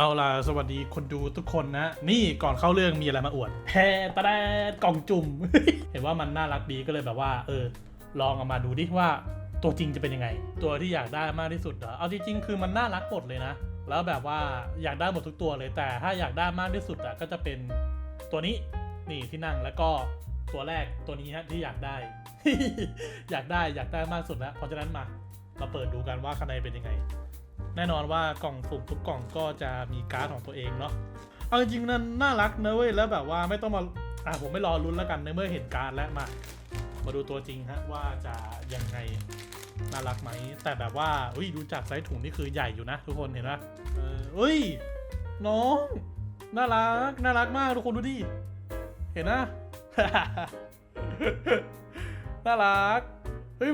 เอาล่ะ สวัสดีคนดูทุกคนนะ นี่ก่อนเข้าเรื่องมีอะไรมาอวดแฮตะแดดกล่องจุ่ม เห็นว่ามันน่ารักดีก็เลยแบบว่า เออ ลองเอามาดูดิว่าตัวจริงจะเป็นยังไง ตัวที่อยากได้มากที่สุดเหรอเอาจริงๆ คือมันน่ารักหมดเลยนะ แล้วแบบว่าอยากได้หมดทุกตัวเลยแต่ถ้าอยากได้มากที่สุดอะก็จะเป็นตัวนี้นี่ที่นั่งแล้วก็ตัวแรกตัวนี้ฮะที่อยากได้ อยากได้อยากได้มากสุดแล้วเพราะฉะนั้นมา มาเปิดดูกันว่าข้างในเป็นยังไง แน่นอนว่ากล่องสุ่มทุกกล่องก็จะมีการ์ดของตัวเองเนาะเอาจริงๆนั้นน่ารักนะเว้ยแล้วแบบว่าไม่ต้องมาอะผมไม่รอลุ้นแล้วกันในเมื่อเห็นการ์ดแล้วมา มาดูตัวจริงฮะว่าจะยังไงน่ารักไหม แต่แบบว่าอุ้ยดูจากไซส์ถุงนี่คือใหญ่อยู่นะ ทุกคนเห็นไหมเออเอ้ยน้องน่ารักน่ารักมากทุกคนดูดิเห็นนะน่ารักเฮ้ย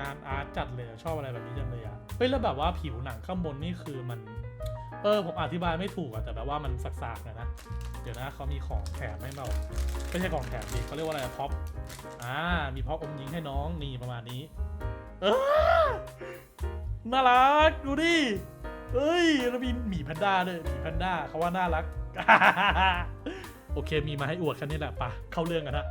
งานอาร์ตจัดเลยชอบอะไรแบบนี้จังเลยอะเฮ้ยแล้วแบบว่าผิวหนังข้างบนนี่คือมัน เออผมอธิบายไม่ถูกอะแต่แบบว่ามันสักๆนะนะ เดี๋ยวนะเขามีของแถมให้เราไม่ใช่ของแถมดิเขาเรียกว่าอะไรพ็อปอ่ามีพ็อปอมยิ้งให้น้องนี่ประมาณนี้ เออน่ารักดูดิเอ้ยแล้วมีหมีแพนด้าด้วยหมีแพนด้าเขาว่าน่ารัก โอเคมีมาให้อวดแค่นี้แหละปะเข้าเรื่องกันฮะ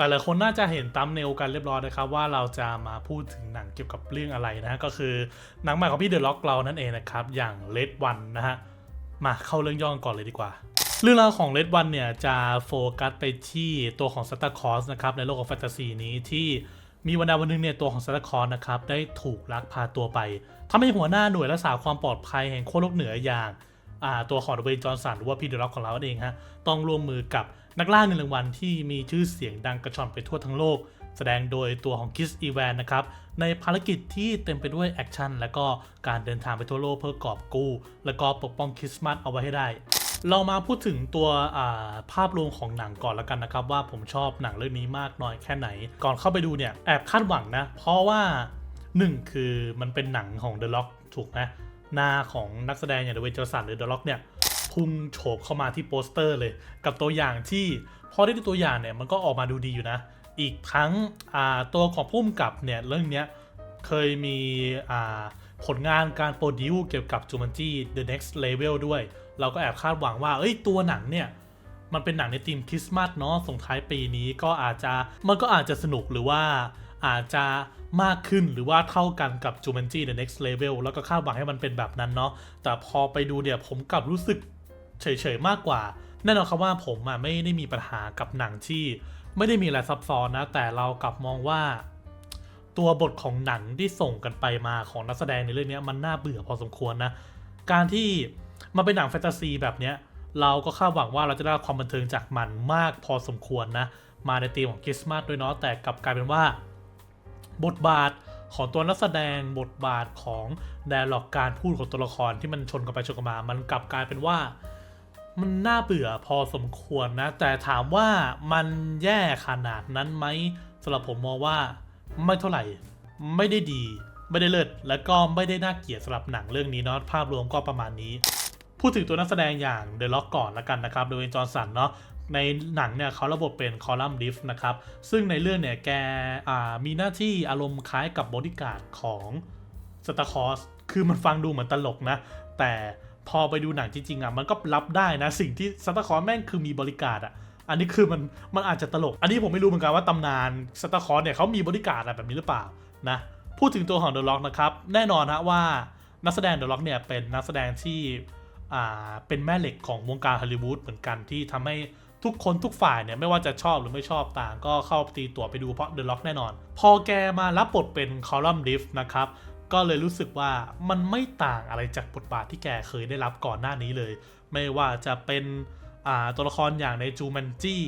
หลายๆคนน่าจะเห็นตัมเนลกันเรียบร้อยนะครับว่าเราจะมาพูดถึงหนังเกี่ยวกับเรื่องอะไรนะฮะก็คือหนังใหม่ของพี่เดอะล็อกเรานั่นเองนะครับอย่างเลดวันนะฮะมาเข้าเรื่องย่อก่อนเลยดีกว่า เรื่องราวของเลดวันเนี่ยจะโฟกัสไปที่ตัวของซัตตาคอสนะครับในโลกของแฟนตาซีนี้ที่มีวันดาวันหนึงเนี่ยตัวของซัตตาคอสนะครับได้ถูกลักพาตัวไปทำให้หัวหน้าหน่วยรักษาความปลอดภัยแห่งโคโลกเหนืออย่าง ตัวของดเวนจอห์นสันหรือว่าพีเดอร์ล็อกของเราเองฮะต้องร่วมมือกับนักล่าเงินรางวัลที่มีชื่อเสียงดังกระชอนไปทั่วทั้งโลก แสดงโดยตัวของคิสอีแวนนะครับในภารกิจที่เต็มไปด้วยแอคชั่นและก็การเดินทางไปทั่วโลกเพื่อกอบกู้ และก็ปกป้องคริสต์มาสเอาไว้ให้ได้เรามาพูดถึงตัวาภาพรวมของหนังก่อนแล้วกันนะครับ ว่าผมชอบหนังเรื่องนี้มากน้อยแค่ไหน ก่อนเข้าไปดูเนี่ยแอบคาดหวังนะ เพราะว่า 1 คือมันเป็นหนังของ The Rock ถูกไหม หน้าของนักแสดงอย่างเดเวนเจอร์สันหรือ The Rock เนี่ยพุ่งโฉบเข้ามาที่โปสเตอร์เลย กับตัวอย่างที่พอได้ดูตัวอย่างเนี่ยมันก็ออกมาดูดีอยู่นะ อีกทั้งตัวของพุ่มกับเนี่ยเรื่องเนี้ยเคยมีผลงานการโปรดิวเกี่ยวกับ Jumanji The Next Level ด้วย เราก็แอบคาดหวังว่า เอ้ยตัวหนังเนี่ย มันเป็นหนังในธีมคริสต์มาสเนาะส่งท้ายปีนี้ก็อาจจะมันก็อาจจะสนุกหรือว่า อาจจะมากขึ้นหรือว่าเท่ากันกับ Jumanji The Next Level แล้วก็คาดหวังให้มันเป็นแบบนั้นเนาะแต่พอไปดูเนี่ยผมกลับรู้สึกเฉยๆมากกว่าแน่นอนครับว่าผมอะไม่ได้มีปัญหากับหนังที่ ไม่ได้มีอะไรซับซ้อนนะ แต่เรากลับมองว่า ตัวบทของหนังที่ส่งกันไปมาของนักแสดงในเรื่องนี้มันน่าเบื่อพอสมควรนะ การที่มันเป็นหนังแฟนตาซีแบบเนี้ยเราก็คาดหวังว่าเราจะได้ความบันเทิงจากมันมากพอสมควรนะ มาในธีมของคริสต์มาสด้วยเนาะแต่กลับกลายเป็นว่า บทบาทของตัวนักแสดงบทบาทของแดร์ล็อกการพูดของตัวละครที่มันชนกันไปชนกันมา มันกลับกลายเป็นว่า มันน่าเบื่อพอสมควรนะ แต่ถามว่ามันแย่ขนาดนั้นไหมสำหรับผมมองว่าไม่เท่าไหร่ ไม่ได้ดี ไม่ได้เลิศและก็ไม่ได้น่าเกลียดสำหรับหนังเรื่องนี้เนาะภาพรวมก็ประมาณนี้พูดถึงตัวนักแสดงอย่างเดอะล็อกก่อนละกันนะครับ โดยจอร์สันเนาะ ในหนังเนี่ยเขาระบบเป็นคอลัมน์ดิฟนะครับ ซึ่งในเรื่องเนี่ยแกอ่ามีหน้าที่อารมณ์คล้ายกับบอดี้การ์ดของสตาร์คอสคือมันฟังดูเหมือนตลกนะ แต่พอไปดูหนังจริงๆอะมันก็รับได้นะ สิ่งที่สตาร์คอสแม่งคือมีบริการอะอันนี้คือมันมันอาจจะตลก อันนี้ผมไม่รู้เหมือนกันว่าตำนานสตาร์คอสเนี่ยเขามีบริการอะไรแบบนี้หรือเปล่านะพูดถึงตัวของเดอะล็อกนะครับแน่นอนนะว่านักแสดงเดอะล็อกเนี่ยเป็นนักแสดงที่อ่าเป็นแม่เหล็กของวงการฮอลลีวูดเหมือนกันที่ทำให้ ทุกคนทุกฝ่ายเนี่ยไม่ว่าจะชอบหรือไม่ชอบต่าง ก็เข้าตีตั๋วไปดูเพราะเดอะล็อกแน่นอน พอแกมารับบทเป็นคอลัมน์ดิฟนะครับก็เลยรู้สึกว่ามันไม่ต่างอะไรจากบทบาทที่แกเคยได้รับก่อนหน้านี้เลย ไม่ว่าจะเป็นตัวละครอย่างในจูมันจี้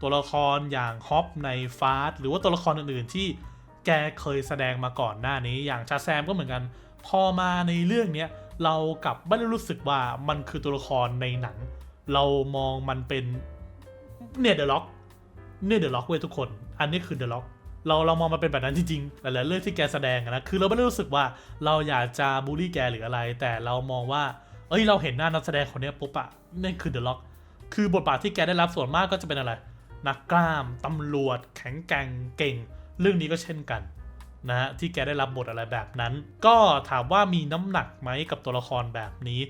ตัวละครอย่างฮอปในฟาสหรือว่าตัวละครอื่นๆที่แกเคยแสดงมาก่อนหน้านี้ อย่างชาแซมก็เหมือนกัน พอมาในเรื่องนี้เรากลับไม่ได้รู้สึกว่ามันคือตัวละครในหนัง เรามองมันเป็น เนี่ยเดอะล็อกเนี่ยเดอะล็อกเว้ยทุกคน อันนี้คือเดอะล็อกเราเรามองมันเป็นแบบนั้นจริงๆหลายๆเรื่องที่แกแสดงนะคือเราไม่ได้รู้สึกว่าเราอยากจะบูลลี่แกหรืออะไร แต่เรามองว่า เอ้ยเราเห็นหน้านักแสดงคนนี้ปุ๊บอะนั่นคือเดอะล็อกคือบทบาทที่แกได้รับส่วนมากก็จะเป็นอะไร นักกล้ามตำรวจ แข็งแกร่งเก่ง เรื่องนี้ก็เช่นกันนะฮะที่แกได้รับบทอะไรแบบนั้น ก็ถามว่ามีน้ำหนักไหมกับตัวละครแบบนี้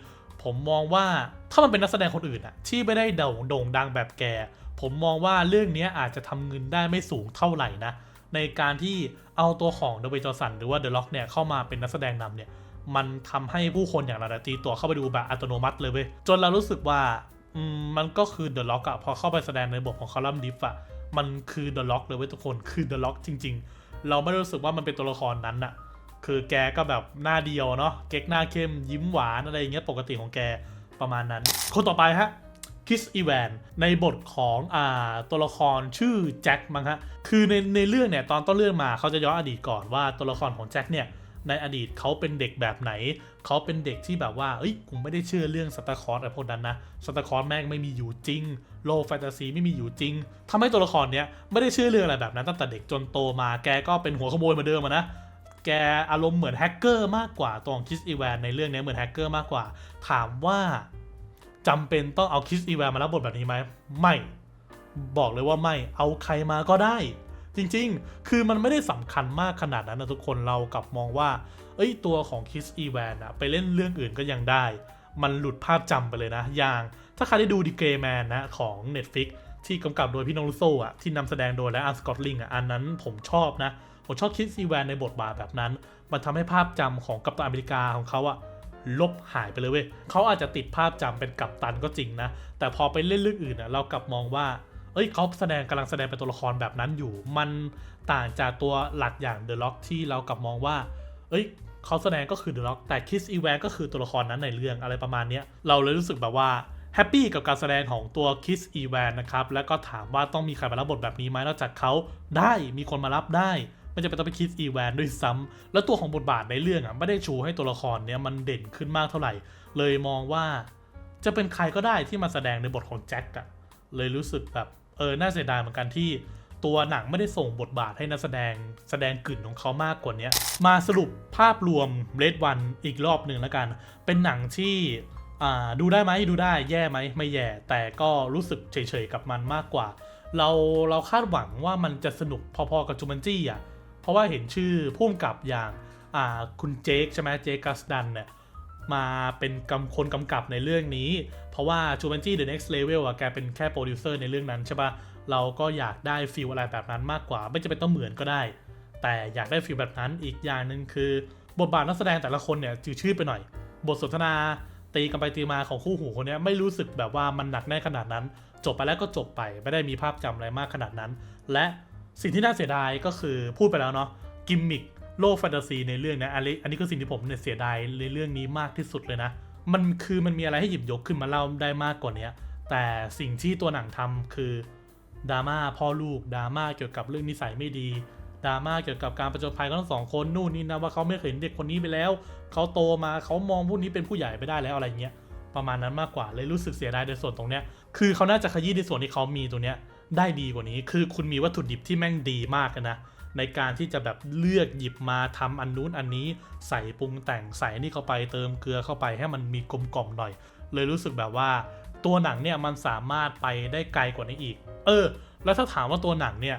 ผมมองว่าถ้ามันเป็นนักแสดงคนอื่นอะที่ไม่ได้โด่งด่งดังแบบแก ผมมองว่าเรื่องนี้อาจจะทำเงินได้ไม่สูงเท่าไหร่นะ ในการที่เอาตัวของเดอะเวจอสันหรือว่าเดอะล็อกเนี่ยเข้ามาเป็นนักแสดงนำเนี่ย มันทำให้ผู้คนอย่างเราตีตัวเข้าไปดูแบบอัตโนมัติเลยเว้ย จนเรารู้สึกว่ามมันก็คือเดอะล็อกอะพอเข้าไปแสดงในบทของคอลัมน์ดิฟอะมันคือเดอะล็อกเลยเว้ยทุกคน คือเดอะล็อกจริง ๆ เราไม่รู้สึกว่ามันเป็นตัวละครนั้นอะ คือแกก็แบบหน้าเดียวเนาะเก๊กหน้าเข้มยิ้มหวานอะไรอย่างเงี้ยปกติของแกประมาณนั้น คนต่อไปฮะคิสอีแวนในบทของอ่าตัวละครชื่อแจ็คมั้งฮะคือในในเรื่องเนี่ยตอนต้นเรื่องมาเขาจะย้อนอดีตก่อนว่าตัวละครของแจ็คเนี่ยในอดีตเขาเป็นเด็กแบบไหน เขาเป็นเด็กที่แบบว่า เอ้ย กูไม่ได้เชื่อเรื่องสตาร์คอร์สอะไรพวกนั้นนะ สตาร์คอร์สแม่งไม่มีอยู่จริง โลกแฟนตาซีไม่มีอยู่จริงทำให้ตัวละครเนี้ยไม่ได้เชื่อเรื่องอะไรแบบนั้นตั้งแต่เด็กจนโตมา แกก็เป็นหัวขโมยมือนเดิมอะนะ แกอารมณ์เหมือนแฮกเกอร์มากกว่าตัวของคิสอีแวนในเรื่องนี้เหมือนแฮกเกอร์มากกว่า ถามว่าจำเป็นต้องเอาคิสอีแวนมารับบทแบบนี้ไหมไม่ บอกเลยว่าไม่เอาใครมาก็ได้ จริงๆ คือมันไม่ได้สำคัญมากขนาดนั้นนะทุกคนเรากลับมองว่า เอ้ยตัวของคิสอีแวนอะไปเล่นเรื่องอื่นก็ยังได้ มันหลุดภาพจำไปเลยนะ อย่างถ้าใครได้ดูดีเกรแมนนะของ Netflix ที่กำกับโดยพี่นองลุโซอะที่นำแสดงโดยและอันสกอตลิงอะอันนั้นผมชอบนะ ผมชอบคิดซีแวนในบทบาทแบบนั้น มันทำให้ภาพจำของกัปตันอเมริกาของเขาอะลบหายไปเลยเว้ยเขาอาจจะติดภาพจำเป็นกัปตันก็จริงนะ แต่พอไปเล่นเรื่องอื่นอะเรากลับมองว่า เอ้ยเขาแสดงกำลังแสดงเป็นตัวละครแบบนั้นอยู่ มันต่างจากตัวหลักอย่างเดอะล็อกที่เรากลับมองว่า เอ้ยเขาแสดงก็คือเดอะล็อกแต่คิสอีแวนก็คือตัวละครนั้นในเรื่องอะไรประมาณนี้เราเลยรู้สึกแบบว่าแฮปปี้กับการแสดงของตัวคิสอีแวนนะครับ แล้วก็ถามว่าต้องมีใครมารับบทแบบนี้ไหมนอกจากเขาได้มีคนมารับได้ ไม่จำเป็นต้องไปคิสอีแวนด้วยซ้ำแล้วตัวของบทบาทในเรื่องอะไม่ได้ชูให้ตัวละครเนี้ยมันเด่นขึ้นมากเท่าไหร่ เลยมองว่าจะเป็นใครก็ได้ที่มาแสดงในบทของแจ็คอะเลยรู้สึกแบบเออน่าเสียดายเหมือนกันที่ตัวหนังไม่ได้ส่งบทบาทให้นักแสดงแสดงกลิ่นของเขามากกว่านี้มาสรุปภาพรวมเลดวันอีกรอบหนึ่งแล้วกัน เป็นหนังที่อ่าดูได้ไหมดูได้แย่ไหมไม่แย่ แต่ก็รู้สึกเฉยๆกับมันมากกว่า เราเราคาดหวังว่ามันจะสนุกพอๆกับจูมันจี้อะ เพราะว่าเห็นชื่อพุ่มกับอย่างาคุณเจคใช่ไหมเจคกัสดันเนี่ยมาเป็นกำคนกำกับในเรื่องนี้ เพราะว่า j u m a n j i The Next Level อะแกเป็นแค่โปรดิวเซอร์ในเรื่องนั้นใช่ปะเราก็อยากได้ฟีลอะไรแบบนั้นมากกว่า ไม่จำเป็นต้องเหมือนก็ได้ แต่อยากได้ฟีลแบบนั้นอีกอย่างหนึ่งคือบทบาทนักแสดงแต่ละคนเนี่ยจืดชืดไปหน่อย บทสนทนาตีกันไปตีมาของคู่หูคนนี้ไม่รู้สึกแบบว่ามันหนักแน่นขนาดนั้น จบไปแล้วก็จบไปไม่ได้มีภาพจำอะไรมากขนาดนั้น และ สิ่งที่น่าเสียดายก็คือพูดไปแล้วเนาะกิมมิคโลกแฟนตาซีในเรื่องนี้อันนี้อันนี้คือสิ่งที่ผมเนี่ยเสียดายในเรื่องนี้มากที่สุดเลยนะ มันคือมันมีอะไรให้หยิบยกขึ้นมาเล่าได้มากกว่านี้แต่สิ่งที่ตัวหนังทำคือดราม่าพ่อลูกดราม่าเกี่ยวกับเรื่องนิสัยไม่ดีดราม่าเกี่ยวกับการประจนภัยของทั้งสองคนนู่นนี่นะว่าเขาไม่เคยเห็นเด็กคนนี้ไปแล้วเขาโตมาเขามองพวกนี้เป็นผู้ใหญ่ไปได้แล้วอะไรเงี้ยประมาณนั้นมากกว่าเลยรู้สึกเสียดายในส่วนตรงเนี้ยคือเขาน่าจะขยี้ในส่วนที่เขามีตัวเนี้ย ได้ดีกว่านี้ คือคุณมีวัตถุดิบที่แม่งดีมากนะ ในการที่จะแบบเลือกหยิบมาทำอันนู้นอันนี้ใส่ปรุงแต่งใส่นี่เข้าไปเติมเกลือเข้าไปให้มันมีกลมกล่อมหน่อย เลยรู้สึกแบบว่าตัวหนังเนี่ยมันสามารถไปได้ไกลกว่านี้อีก เออ แล้วถ้าถามว่าตัวหนังเนี่ย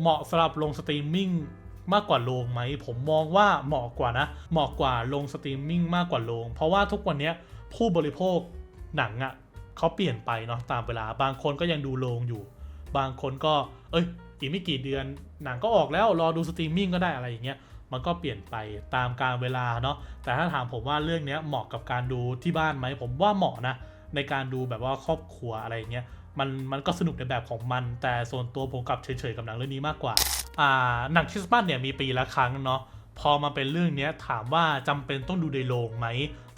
เหมาะสำหรับลงสตรีมมิ่งมากกว่าโรงไหม ผมมองว่าเหมาะกว่านะ เหมาะกว่าลงสตรีมมิ่งมากกว่าโรงเพราะว่าทุกวันนี้ผู้บริโภคหนังอะ่ะเขาเปลี่ยนไปเนาะตามเวลาบางคนก็ยังดูโรงอยู่ บางคนก็ เอ้ย อีกไม่กี่เดือนหนังก็ออกแล้วรอดูสตรีมมิ่งก็ได้อะไรอย่างเงี้ย มันก็เปลี่ยนไปตามการเวลาเนาะ แต่ถ้าถามผมว่าเรื่องนี้เหมาะกับการดูที่บ้านไหม ผมว่าเหมาะนะ ในการดูแบบว่าครอบครัวอะไรอย่างเงี้ย มันมันก็สนุกในแบบของมัน แต่ส่วนตัวผมกับเฉยๆกับหนังเรื่องนี้มากกว่า อ่า หนังคริสต์มาสเนี่ยมีปีละครั้งเนาะ พอมาเป็นเรื่องนี้ถามว่าจำเป็นต้องดูในโรงไหม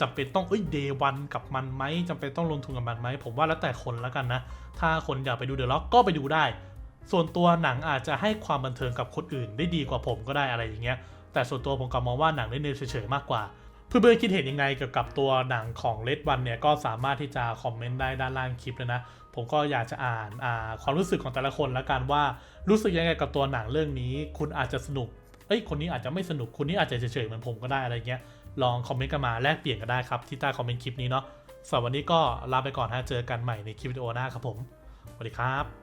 จำเป็นต้องเอ้ยเดวันกับมันไหมจำเป็นต้องลงทุนกับมันไหมผมว่าแล้วแต่คนแล้วกันนะ ถ้าคนอยากไปดูเดอะล็อกก็ไปดูได้ ส่วนตัวหนังอาจจะให้ความบันเทิงกับคนอื่น ได้ดีกว่าผมก็ได้อะไรอย่างเงี้ยแต่ส่วนตัวผมกลับมองว่าหนังเล่นเฉยๆมากกว่าเพื่อนๆคิดเห็นยังไงเกี่ยวกับตัวหนังของเลดวันเนี่ยก็สามารถที่จะคอมเมนต์ได้ด้านล่างคลิปเลยนะ ผมก็อยากจะอ่านอ่าความรู้สึกของแต่ละคนแล้วกันว่ารู้สึกยังไงกับตัวหนังเรื่องนี้ คุณอาจจะสนุก เอ้ยคนนี้อาจจะไม่สนุกคนนี้อาจจะเฉยๆเหมือนผมก็ได้อะไรเงี้ยลองคอมเมนต์กันมาแลกเปลี่ยนกันได้ครับที่ใต้คอมเมนต์คลิปนี้เนาะสำหรับวันนี้ก็ลาไปก่อนฮะเจอกันใหม่ในคลิปวิดีโอหน้าครับผมสวัสดีครับ